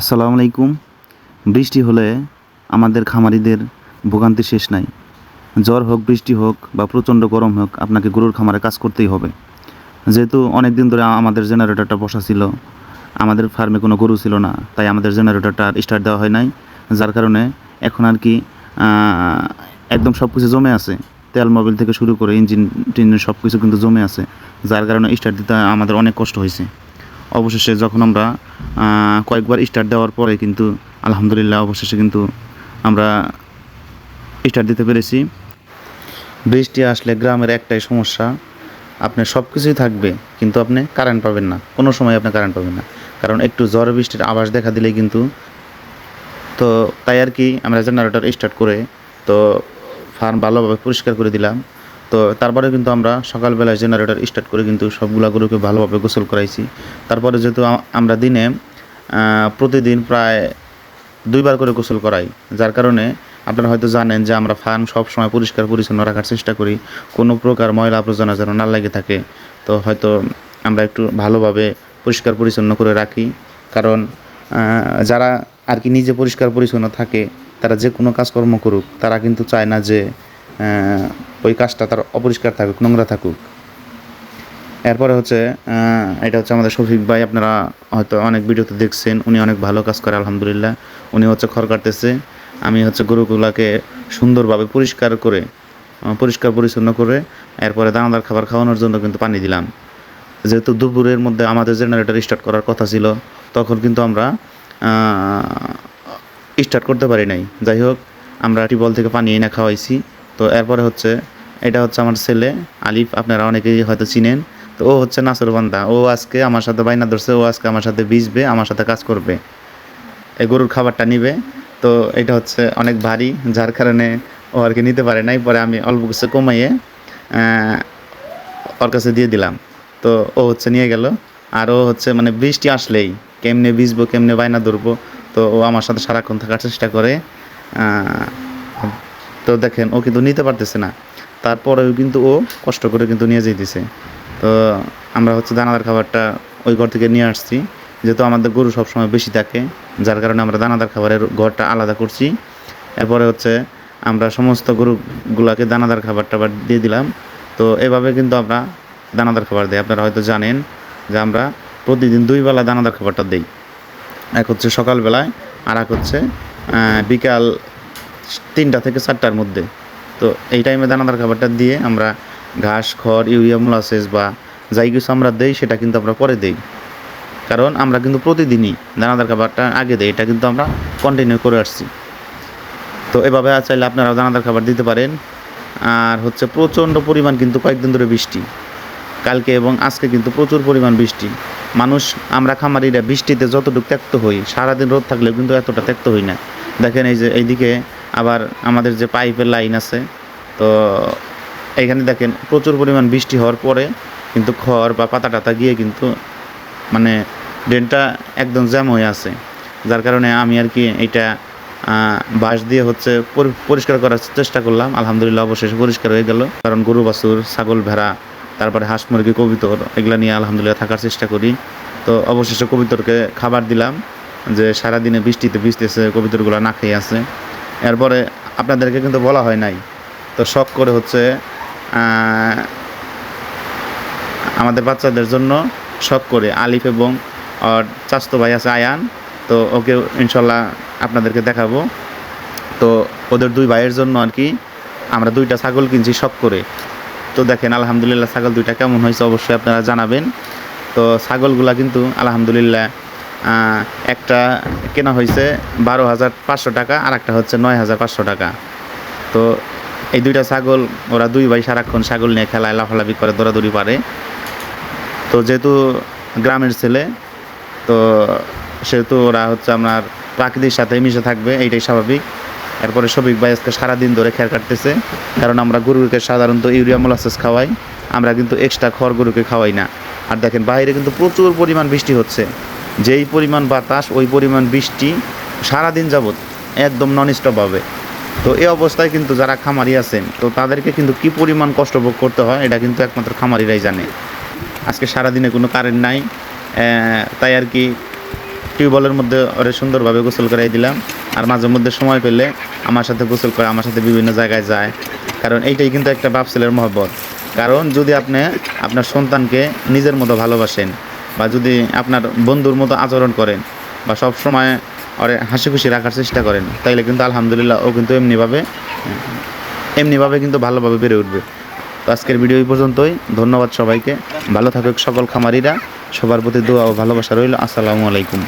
আসসালামু আলাইকুম। বৃষ্টি হলে আমাদের খামারিদের ভোগান্তি শেষ নাই। জ্বর হোক, বৃষ্টি হোক বা প্রচণ্ড গরম হোক, আপনাকে গরুর খামারে কাজ করতেই হবে। যেহেতু অনেক দিন ধরে আমাদের জেনারেটরটা বসা ছিল, আমাদের ফার্মে কোনো গরু ছিল না, তাই আমাদের জেনারেটরটা স্টার্ট দেওয়া হয় নাই। যার কারণে এখন আর কি একদম সব কিছু জমে আছে। তেল মোবিল থেকে শুরু করে ইঞ্জিন টিঞ্জিন সব কিছু কিন্তু জমে আছে, যার কারণে স্টার্ট দিতে আমাদের অনেক কষ্ট হয়েছে। অবশেষে যখন আমরা কয়েকবার স্টার্ট দেওয়ার পরে কিন্তু আলহামদুলিল্লাহ অবশেষে কিন্তু আমরা স্টার্ট দিতে পেরেছি। বৃষ্টি আসলে গ্রামের একটাই সমস্যা। আপনার সব কিছুই থাকবে, কিন্তু আপনি কারেন্ট পাবেন না। কোনো সময় আপনি কারেন্ট পাবেন না। কারণ একটু ঝড় বৃষ্টির আভাস দেখা দিলেই কিন্তু তো তাই আর কি আমরা জেনারেটর স্টার্ট করে তো ফার্ম ভালোভাবে পরিষ্কার করে দিলাম। তো তারপরে কিন্তু আমরা সকালবেলায় জেনারেটর স্টার্ট করে কিন্তু সবগুলা গরুকে ভালোভাবে গোসল করাইছি। তারপরে যেহেতু আমরা দিনে প্রতিদিন প্রায় দুইবার করে গোসল করাই। যার কারণে আপনারা হয়তো জানেন যে আমরা ফার্ম সব সময় পরিষ্কার পরিচ্ছন্ন রাখার চেষ্টা করি। কোনো প্রকার ময়লা আবর্জনা যেন না লাগে থাকে। তো হয়তো আমরা একটু ভালোভাবে পরিষ্কার পরিচ্ছন্ন করে রাখি। কারণ যারা আর কি নিজে পরিষ্কার পরিচ্ছন্ন থাকে, তারা যে কোনো কাজকর্ম করুক, তারা কিন্তু চায় না যে ওই কাজটা তার অপরিষ্কার থাকুক, নোংরা থাকুক। এরপরে হচ্ছে এটা হচ্ছে আমাদের শফিক ভাই, আপনারা হয়তো অনেক ভিডিওতে দেখছেন, উনি অনেক ভালো কাজ করে, আলহামদুলিল্লাহ। উনি হচ্ছে খড় কাটতেছে। আমি হচ্ছে গরুগুলাকে সুন্দরভাবে পরিষ্কার করে পরিষ্কার পরিচ্ছন্ন করে, এরপরে দানাদার খাবার খাওয়ানোর জন্য কিন্তু পানি দিলাম। যেহেতু দুপুরের মধ্যে আমাদের জেনারেটর স্টার্ট করার কথা ছিল, তখন কিন্তু আমরা স্টার্ট করতে পারি নাই। যাই হোক, আমরা টিউবওয়েল থেকে পানি এনে খাওয়াইছি। তো এরপরে হচ্ছে, এটা হচ্ছে আমার ছেলে, আলিফ, আপনারা অনেকেই হয়তো চিনেন। তো ও হচ্ছে নাসর বান্দা। ও আজকে আমার সাথে বাইনা ধরছে, ও আজকে আমার সাথে ভিজবে, আমার সাথে কাজ করবে। এই গরুর খাবারটা নিবে। তো এটা হচ্ছে অনেক ভারী, যার কারণে ও আর কি নিতে পারে নাই। পরে আমি অল্প কিছু কমাইয়ে ওর কাছে দিয়ে দিলাম। তো ও হচ্ছে নিয়ে গেল। আর ও হচ্ছে মানে বৃষ্টি আসলেই, কেমনে ভিজবো, কেমনে বায়না ধরবো, তো ও আমার সাথে সারাক্ষণ থাকার চেষ্টা করে। তো দেখেন, ও কিন্তু নিতে পারতেছে না। তারপরেও কিন্তু ও কষ্ট করে কিন্তু নিয়ে যেতেছে তো আমরা হচ্ছে দানাদার খাবারটা ওই ঘর থেকে নিয়ে আসছি। যেহেতু আমাদের গরু সবসময় বেশি থাকে, যার কারণে আমরা দানাদার খাবারের ঘরটা আলাদা করছি। এরপরে হচ্ছে আমরা সমস্ত গরুগুলাকে দানাদার খাবার টাবার দিয়ে দিলাম। তো এভাবে কিন্তু আমরা দানাদার খাবার দিই। আপনারা হয়তো জানেন যে আমরা প্রতিদিন দুই বেলা দানাদার খাবারটা দিই। এক হচ্ছে সকালবেলায়, আর এক হচ্ছে বিকাল তিনটা থেকে চারটার মধ্যে। তো এই টাইমে দানাদার খাবারটা দিয়ে আমরা ঘাস, খড়, ইউরিয়া, মোলাসেস বা যাই কিছু আমরা দেই, সেটা কিন্তু আমরা পরে দেই। কারণ আমরা কিন্তু প্রতিদিনই দানাদার খাবারটা আগে দেই, এটা কিন্তু আমরা কন্টিনিউ করে আসছি। তো এভাবে চাইলে আপনারাও দানাদার খাবার দিতে পারেন। আর হচ্ছে প্রচণ্ড পরিমাণ কিন্তু কয়েকদিন ধরে বৃষ্টি। কালকে এবং আজকে কিন্তু প্রচুর পরিমাণ বৃষ্টি। মানুষ, আমরা খামারিরা বৃষ্টিতে যতটুকু ত্যক্ত হই, সারাদিন রোদ থাকলেও কিন্তু এতটা ত্যক্ত হই না। দেখেন এই যে, এইদিকে আবার আমাদের যে পাইপের লাইন আছে তো এখানে দেখেন প্রচুর পরিমাণ বৃষ্টি হওয়ার পরে কিন্তু খড় বা পাতা টাতা গিয়ে কিন্তু মানে ড্রেনটা একদম জ্যাম হয়ে আছে। যার কারণে আমি আর কি আহ, বাঁশ দিয়ে হচ্ছে পরিষ্কার করার চেষ্টা করলাম। আলহামদুলিল্লাহ অবশেষে পরিষ্কার হয়ে গেল। কারণ গরু বাছুর ছাগল ভেড়া তারপরে হাঁস মুরগি কবিতর এগুলো নিয়ে আলহামদুলিল্লাহ থাকার চেষ্টা করি। তো অবশেষে কবিতরকে খাবার দিলাম যে সারাদিনে বৃষ্টিতে ভিজতেছে কবিতরগুলো না খেয়ে আছে। এরপরে আপনাদেরকে কিন্তু বলা হয় নাই। তো শখ করে হচ্ছে আমাদের বাচ্চাদের জন্য শখ করে আলিফ এবং চাস্তো ভাই আছে আয়ান। তো ওকে ইনশাল্লাহ আপনাদেরকে দেখাবো। তো ওদের দুই ভাইয়ের জন্য আর কি আমরা দুইটা ছাগল কিনছি শখ করে। তো দেখেন, আলহামদুলিল্লাহ ছাগল দুইটা কেমন হয়েছে অবশ্যই আপনারা জানাবেন। তো ছাগলগুলা কিন্তু আলহামদুলিল্লাহ একটা কেনা হয়েছে বারো হাজার পাঁচশো টাকা আর একটা হচ্ছে নয় হাজার পাঁচশো টাকা। তো এই দুইটা ছাগল, ওরা দুই ভাই সারাক্ষণ ছাগল নিয়ে খেলায়, লাফালাফি করে, দৌড়াদৌড়ি পারে। তো যেহেতু গ্রামের ছেলে, তো সেহেতু ওরা হচ্ছে আপনার প্রাকৃতির সাথে মিশে থাকবে, এইটাই স্বাভাবিক। এরপরে সবিক ভাই আজকে সারাদিন ধরে খেয়াল কাটতেছে, কারণ আমরা গরুকে সাধারণত ইউরিয়া মোলাসেস খাওয়াই, আমরা কিন্তু এক্সট্রা খড় গরুকে খাওয়াই না। আর দেখেন বাইরে কিন্তু প্রচুর পরিমাণ বৃষ্টি হচ্ছে। যেই পরিমাণ বাতাস, ওই পরিমাণ বৃষ্টি সারাদিন যাবৎ একদম নন স্টপভাবে তো এই অবস্থায় কিন্তু যারা খামারি আছেন, তো তাদেরকে কিন্তু কি পরিমাণ কষ্ট ভোগ করতে হয়, এটা কিন্তু একমাত্র খামারিরাই জানে। আজকে সারাদিনে কোনো কারেন্ট নাই তাই আর কি টিউবওয়েলের মধ্যে ওরে সুন্দরভাবে গোসল করাই দিলাম। আর মাঝে মধ্যে সময় পেলে আমার সাথে গোসল করে আমার সাথে বিভিন্ন জায়গায় যায়। কারণ এইটাই কিন্তু একটা বাপ ছেলের মহব্বত। কারণ যদি আপনি আপনার সন্তানকে নিজের মতো ভালোবাসেন বা যদি আপনার বন্ধুর মতো আচরণ করেন বা সব সময় ওরে হাসি খুশি রাখার চেষ্টা করেন, তাইলে কিন্তু আলহামদুলিল্লাহ ও কিন্তু এমনিভাবে এমনিভাবে কিন্তু ভালোভাবে বেড়ে উঠবে। তো আজকের ভিডিও এই পর্যন্তই। ধন্যবাদ সবাইকে। ভালো থাকুক সকল খামারিরা। সবার প্রতি দোয়া ও ভালোবাসা রইল। আসসালামু আলাইকুম।